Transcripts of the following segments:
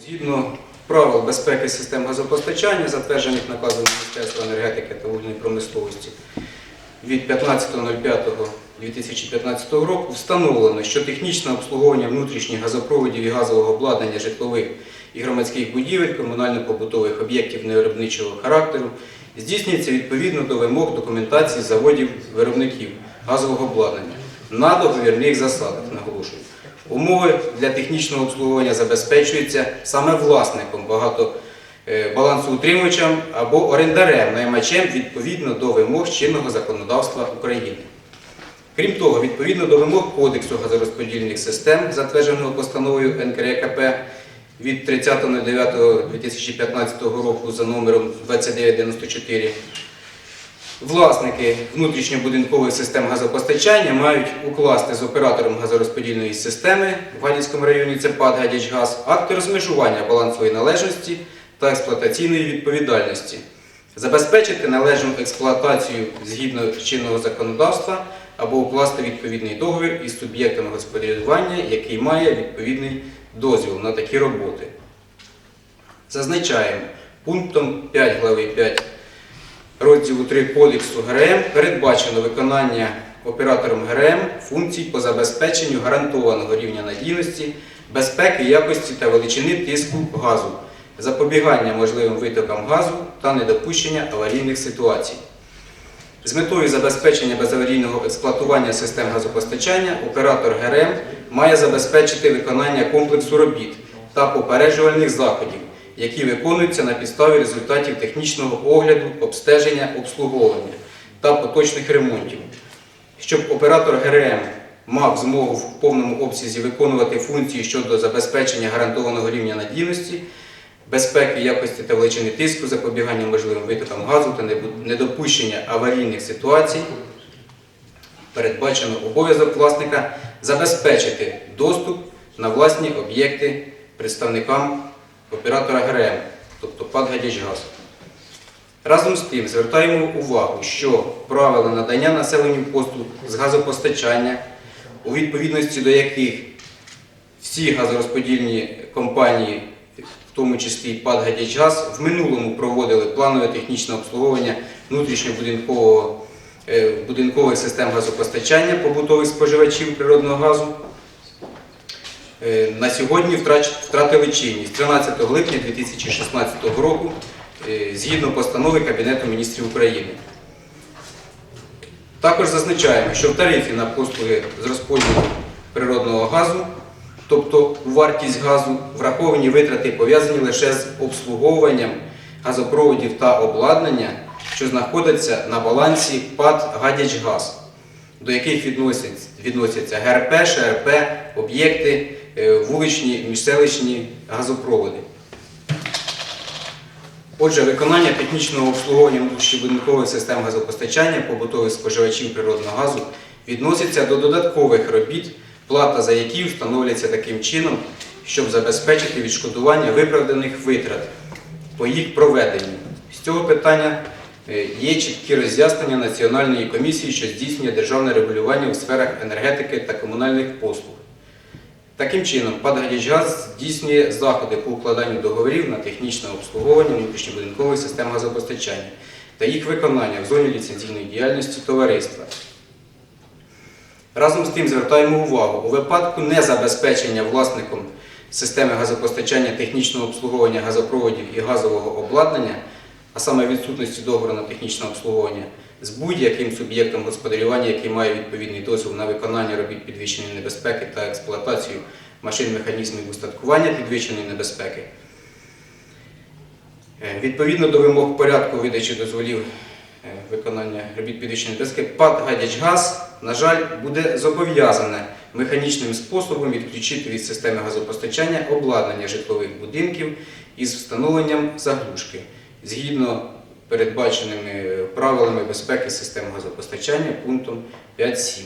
Згідно правил безпеки систем газопостачання, затверджених наказом Міністерства енергетики та вугільної промисловості від 15.05.2015 року, встановлено, що технічне обслуговування внутрішніх газопроводів і газового обладнання житлових і громадських будівель, комунально-побутових об'єктів невиробничого характеру здійснюється відповідно до вимог документації заводів-виробників газового обладнання на договірних засадах, наголошую. Умови для технічного обслуговування забезпечуються саме власником багато е, балансоутримувачем або орендарем, наймачем відповідно до вимог чинного законодавства України. Крім того, відповідно до вимог Кодексу газорозподільних систем, затвердженого постановою НКРЕКП від 30.09.2015 року за номером 2994, Власники внутрішньобудинкових систем газопостачання мають укласти з оператором газорозподільної системи в Гадяцькому районі це ПАД «Гадячгаз» акти розмежування балансової належності та експлуатаційної відповідальності, забезпечити належну експлуатацію згідно чинного законодавства або укласти відповідний договір із суб'єктом господарювання, який має відповідний дозвіл на такі роботи. Зазначаємо, пунктом 5 глави 5 розділу 3 Кодексу ГРМ передбачено виконання оператором ГРМ функцій по забезпеченню гарантованого рівня надійності, безпеки, якості та величини тиску газу, запобігання можливим витокам газу та недопущення аварійних ситуацій. З метою забезпечення безаварійного експлуатування систем газопостачання оператор ГРМ має забезпечити виконання комплексу робіт та попереджувальних заходів, які виконуються на підставі результатів технічного огляду, обстеження, обслуговування та поточних ремонтів. Щоб оператор ГРМ мав змогу в повному обсязі виконувати функції щодо забезпечення гарантованого рівня надійності, безпеки, якості та величини тиску, запобігання можливим витокам газу та недопущення аварійних ситуацій, передбачено обов'язок власника забезпечити доступ на власні об'єкти представникам оператора ГРМ, тобто ПАД «Гадячгаз». Разом з тим звертаємо увагу, що правила надання населенню послуг з газопостачання, у відповідності до яких всі газорозподільні компанії, в тому числі ПАД «Гадячгаз», в минулому проводили планове технічне обслуговування внутрішньобудинкового е, систем газопостачання побутових споживачів природного газу. Е, На сьогодні втратили чинність 13 липня 2016 року е, згідно постанови Кабінету міністрів України. Також зазначаємо, що в тарифі на послуги з розподілу природного газу, тобто у вартість газу, враховані витрати пов'язані лише з обслуговуванням газопроводів та обладнання, що знаходяться на балансі ПАД «Гадячгаз», до яких відносяться ГРП, ШРП, об'єкти, вуличні, міжселищні газопроводи. Отже, виконання технічного обслуговування внутрішньобудинкових систем газопостачання побутових споживачів природного газу відноситься до додаткових робіт, плата за які встановлюється таким чином, щоб забезпечити відшкодування виправданих витрат по їх проведенню. З цього питання е, є чіткі роз'яснення Національної комісії, що здійснює державне регулювання у сферах енергетики та комунальних послуг. Таким чином, ПАД «Гадячгаз» здійснює заходи по укладанню договорів на технічне обслуговування внутрішньобудинкових систем газопостачання та їх виконання в зоні ліцензійної діяльності товариства. Разом з тим звертаємо увагу, у випадку незабезпечення власником системи газопостачання технічного обслуговування газопроводів і газового обладнання, а саме відсутності договору на технічне обслуговування, з будь-яким суб'єктом господарювання, який має відповідний дозвіл на виконання робіт підвищеної небезпеки та експлуатацію машин механізмів устаткування підвищеної небезпеки. Е, Відповідно до вимог порядку видачі дозволів е, виконання робіт підвищеної небезпеки, ПАД «Гадячгаз», на жаль, буде зобов'язане механічним способом відключити від системи газопостачання обладнання житлових будинків із встановленням заглушки згідно передбаченими правилами безпеки систем газопостачання пунктом 5.7.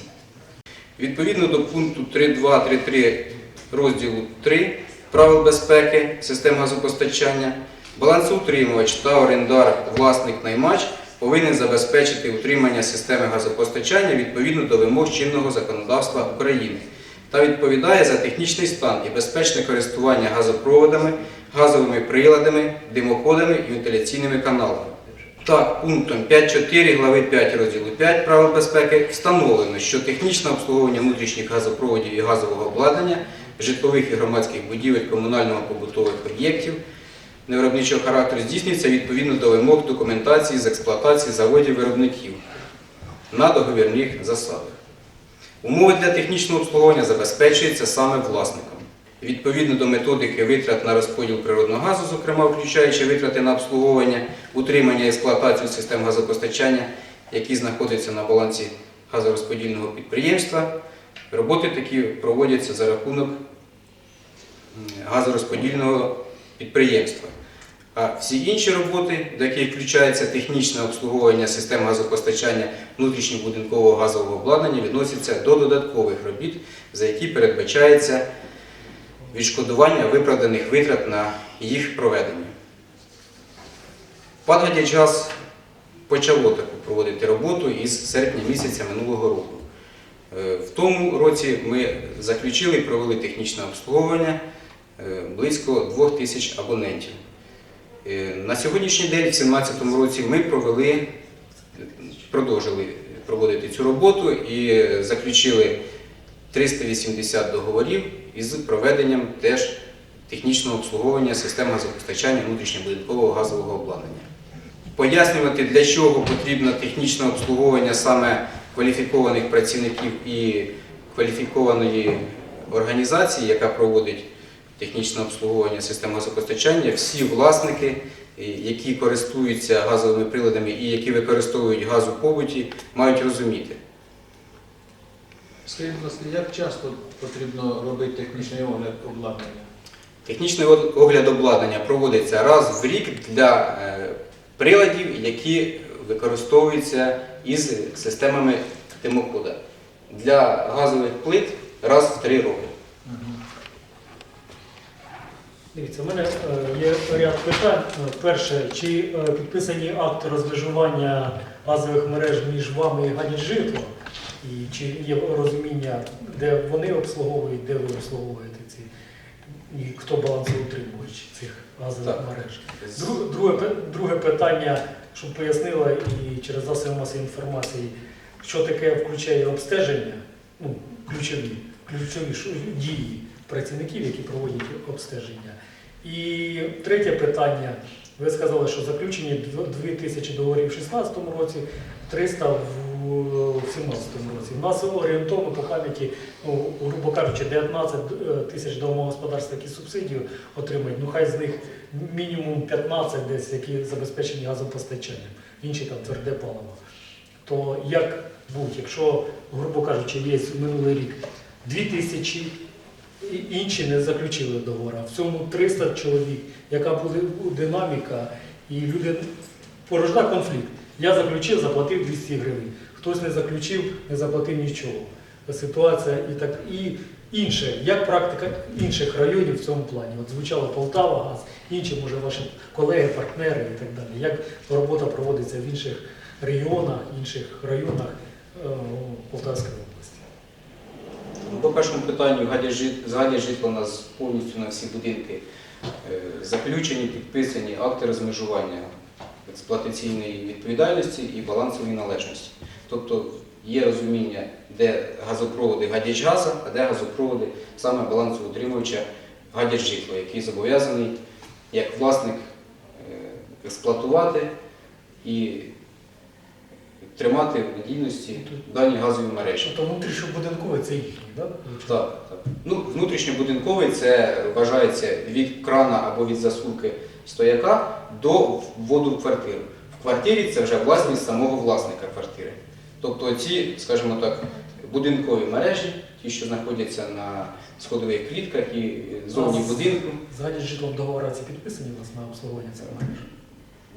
Відповідно до пункту 3.2.3.3 розділу 3 правил безпеки систем газопостачання, балансоутримувач та орендар, власник наймач повинен забезпечити утримання системи газопостачання відповідно до вимог чинного законодавства України та відповідає за технічний стан і безпечне користування газопроводами, газовими приладами, димоходами і вентиляційними каналами. Так, пунктом 5.4 глави 5 розділу 5 правил безпеки встановлено, що технічне обслуговування внутрішніх газопроводів і газового обладнання, житлових і громадських будівель комунального побутових об'єктів невиробничого характеру здійснюється відповідно до вимог документації з експлуатації заводів виробників на договірних засадах. Умови для технічного обслуговування забезпечуються саме власником. Відповідно до методики витрат на розподіл природного газу, зокрема включаючи витрати на обслуговування, утримання і експлуатацію систем газопостачання, які знаходяться на балансі газорозподільного підприємства, роботи такі проводяться за рахунок газорозподільного підприємства. А всі інші роботи, до яких включається технічне обслуговування систем газопостачання внутрішньобудинкового газового обладнання, відносяться до додаткових робіт, за які передбачається відшкодування виправданих витрат на їх проведення. Падгадячгаз почало таку проводити роботу із серпня місяця минулого року. Е, В тому році ми заключили і провели технічне обслуговування е, близько 2 тисяч абонентів. Е, На сьогоднішній день, в 2017 році, ми провели, продовжили проводити цю роботу і заключили 380 договорів із проведенням теж технічного обслуговування систем газопостачання внутрішньобудинкового газового обладнання. Пояснювати, для чого потрібно технічне обслуговування саме кваліфікованих працівників і кваліфікованої організації, яка проводить технічне обслуговування систем газопостачання, всі власники, які користуються газовими приладами і які використовують газ у побуті, мають розуміти. Скажіть, будь ласка, як часто потрібно робити технічний огляд обладнання? Технічний огляд обладнання проводиться раз в рік для е, приладів, які використовуються із системами димохода. Для газових плит раз в три роки. Дивіться, у мене е, є ряд питань. Перше, чи е, підписані акти розмежування газових мереж між вами і Гадяджитом? І чи є розуміння, де вони обслуговують, де ви обслуговуєте ці, і хто балансоутримувач цих газових мереж? Друге, друге питання, щоб пояснила і через засоби масової інформації, що таке включає обстеження, ну, ключові, ключові дії працівників, які проводять обстеження. І третє питання. Ви сказали, що заключені 2 тисячі договорів в 2016 році, 300 в 2017 році. У нас орієнтовно по пам'яті, ну, грубо кажучи, 19 тисяч домогосподарств, які субсидію отримують. Ну хай з них мінімум 15 десь, які забезпечені газопостачанням, інші там тверде паливо. То як будь, якщо, грубо кажучи, є минулий рік 2 тисячі, і інші не заключили договора. В цьому 300 чоловік, яка буде динаміка, і люди порожда конфлікт. Я заключив, заплатив 200 гривень. Хтось не заключив, не заплатив нічого. Ситуація і так і інше. Як практика інших районів в цьому плані? От звучало Полтава, газ, інші, може, ваші колеги, партнери і так далі. Як робота проводиться в інших регіонах, інших районах е, Полтавської області? Ну, По першому питанню «Гадяжит- з житло» у нас повністю на всі будинки е, заключені, підписані акти розмежування експлуатаційної відповідальності і балансової належності. Тобто є розуміння, де газопроводи «Гадячгаза», а де газопроводи саме балансоутримувача «Гадяжжитло», який зобов'язаний як власник е, експлуатувати і тримати в надійності дані газові мережі. Тобто внутрішньобудинковий це їхній, так? Так, так. Ну, внутрішньобудинковий це вважається від крана або від засувки стояка до вводу в квартиру. В квартирі це вже власність самого власника квартири. Тобто ці, скажімо так, будинкові мережі, ті, що знаходяться на сходових клітках і зовні будинку. Згаді з житлом договори ці підписані у вас на обслуговування цих мереж?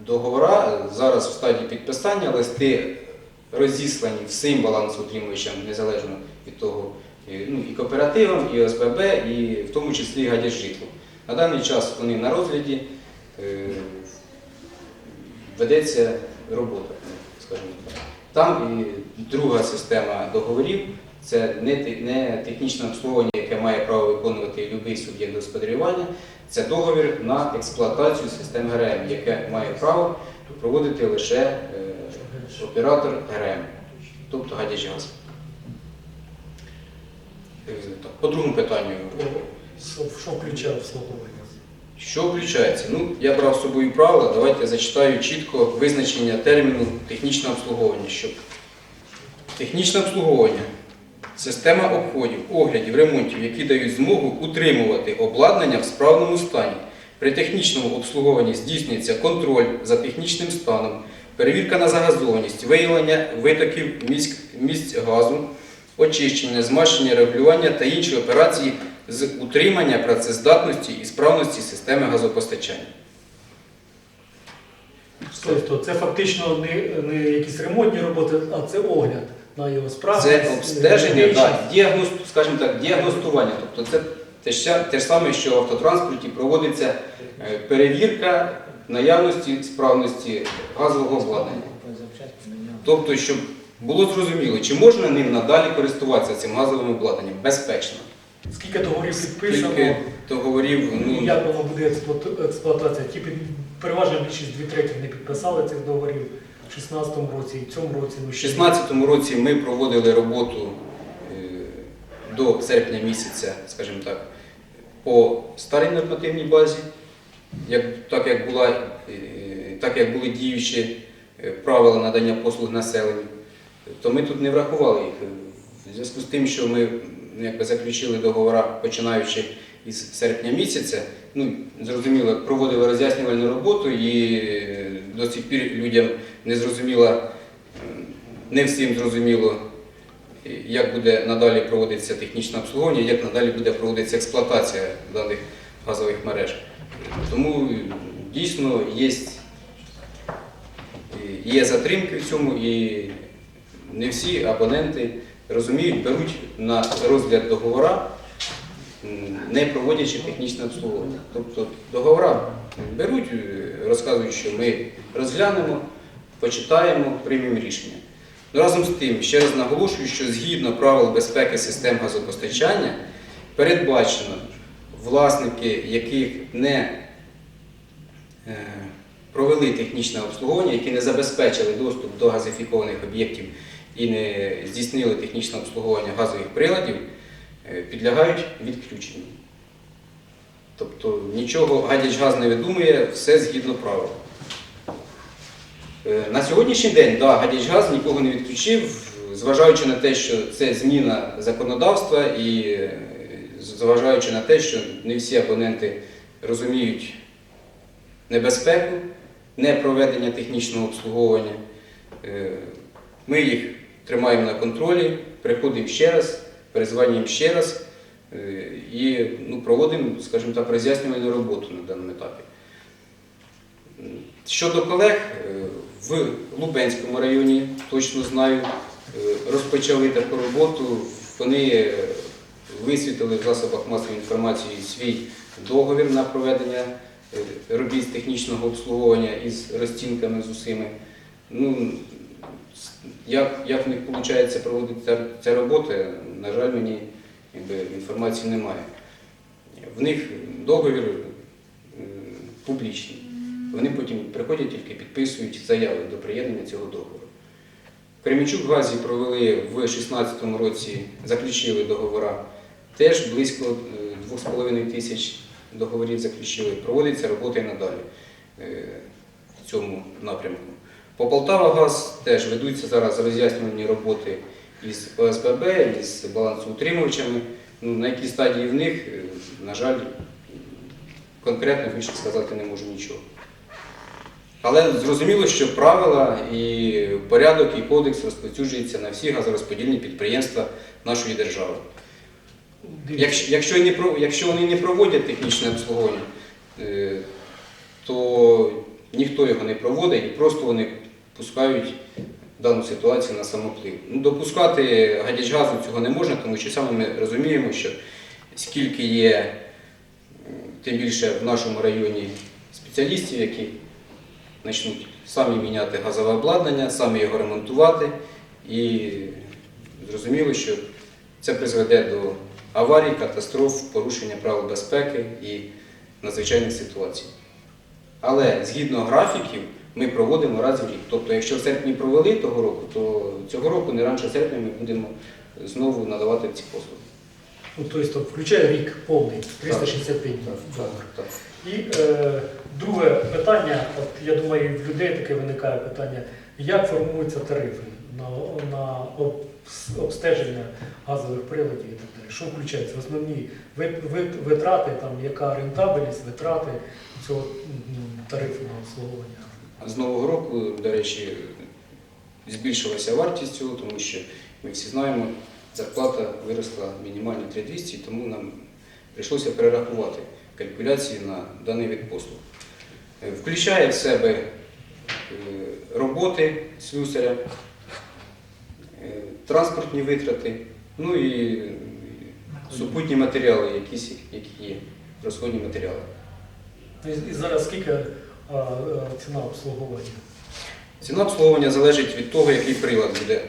Договора зараз в стадії підписання, листи розіслані всім балансоутримувачам, незалежно від того, ну, і кооперативам, і ОСББ, і в тому числі гадяжжитлу. На даний час вони на розгляді, е, ведеться робота, скажімо так. Там і друга система договорів Це не, не технічне обслуговування, яке має право виконувати будь-який суб'єкт господарювання. Це договір на експлуатацію систем ГРМ, яке має право проводити лише е, оператор ГРМ, тобто гадяч газ. Е, По другому питанню. Що включає обслуговування? Що включається? Ну, я брав з собою правила, давайте зачитаю чітко визначення терміну технічне обслуговування. Щоб технічне обслуговування система обходів, оглядів, ремонтів, які дають змогу утримувати обладнання в справному стані. При технічному обслуговуванні здійснюється контроль за технічним станом, перевірка на загазованість, виявлення витоків місць газу, очищення, змащення, регулювання та інші операції з утримання працездатності і справності системи газопостачання. Тобто це фактично не, не якісь ремонтні роботи, а це огляд на його справу. Це обстеження, да, діагноз, скажімо так, діагностування. Тобто це те ж, те ж саме, що в автотранспорті проводиться е, перевірка наявності справності газового обладнання. Тобто, щоб було зрозуміло, чи можна ним надалі користуватися цим газовим обладнанням безпечно. Скільки договорів підписано, Тільки договорів, ну, як воно буде експлуату- експлуатація? Ті під, переважна більшість дві третіх не підписали цих договорів в 16-му році і в цьому році. Ну, У ще 2016 році ми проводили роботу е, до серпня місяця, скажімо так, по старій нормативній базі, як, так, як була, е, так як були діючі е, правила надання послуг населенню, то ми тут не врахували їх. В зв'язку з тим, що ми якби, заключили договори, починаючи із серпня місяця, ну, зрозуміло, проводили роз'яснювальну роботу і е, до цих пір людям не зрозуміло, е, не всім зрозуміло, е, як буде надалі проводитися технічне обслуговування, як надалі буде проводитися експлуатація даних газових мереж. Тому дійсно є, є затримки в цьому і не всі абоненти розуміють, беруть на розгляд договора, не проводячи технічне обслуговування. Тобто договора беруть, е, розказують, що ми розглянемо, почитаємо, приймемо рішення. Ну, разом з тим, ще раз наголошую, що згідно правил безпеки систем газопостачання передбачено власники, яких не е, провели технічне обслуговування, які не забезпечили доступ до газифікованих об'єктів і не здійснили технічне обслуговування газових приладів, е, підлягають відключенню. Тобто нічого гадяч газ не видумує, все згідно правил. Е, На сьогоднішній день да, гадяч газ нікого не відключив, зважаючи на те, що це зміна законодавства і е, зважаючи на те, що не всі абоненти розуміють небезпеку непроведення технічного обслуговування. Ми їх тримаємо на контролі, приходимо ще раз, перезванюємо ще раз е, і ну, проводимо, скажімо так, роз'яснювальну роботу на даному етапі. Щодо колег, е, в Лубенському районі, точно знаю, е, розпочали таку роботу. Вони висвітили в засобах масової інформації свій договір на проведення робіт технічного обслуговування із розцінками з усіми. Ну, як, як в них виходить проводити ця, ця робота, на жаль, мені якби, інформації немає. В них договір е, публічний. Вони потім приходять тільки підписують заяви до приєднання цього договору. Кремічук Газі провели в 2016 році, заключили договори, теж близько е, 2,5 тисяч договорів заключили. Проводиться робота і надалі е, в цьому напрямку. По Полтава Газ теж ведуться зараз роз'яснювальні роботи із ОСББ, із балансоутримувачами. Ну, на якій стадії в них, е, на жаль, конкретно більше сказати не можу нічого. Але зрозуміло, що правила і порядок, і кодекс розповсюджуються на всі газорозподільні підприємства нашої держави. Якщо, якщо, якщо вони не проводять технічне обслуговування, е, то ніхто його не проводить і просто вони пускають дану ситуацію на самоплив. Ну, допускати гадяч газу цього не можна, тому що саме ми розуміємо, що скільки є, тим більше в нашому районі спеціалістів, які почнуть самі міняти газове обладнання, самі його ремонтувати. І зрозуміло, що Це призведе до аварій, катастроф, порушення правил безпеки і надзвичайних ситуацій. Але згідно графіків ми проводимо раз в рік. Тобто, якщо в серпні провели того року, то цього року не раніше серпня ми будемо знову надавати ці послуги. Ну, тобто включає рік повний, 365 днів. Добре. Так. І е, друге питання, от я думаю, в людей таке виникає питання, як формуються тарифи на, на обстеження газових приладів і так далі. Що включається? Основні ви- ви- витрати, там, яка рентабельність, витрати цього м, тарифу обслуговування. З нового року, до речі, збільшилася вартість цього, тому що ми всі знаємо, зарплата виросла мінімально 3200, тому нам прийшлося перерахувати калькуляції на даний вид послуг. Е, Включає в себе е, роботи слюсаря, е, транспортні витрати, ну і супутні матеріали, якісь, які є, розходні матеріали. І, зараз скільки а, а, ціна обслуговування? Ціна обслуговування залежить від того, який прилад буде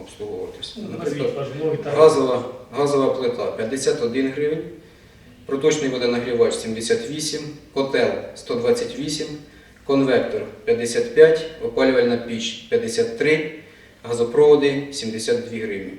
обслуговуватися. Ну, Наприклад, газова, газова плита 51 гривень, проточний водонагрівач 78, котел 128, конвектор 55, опалювальна піч 53, газопроводи 72 гривні.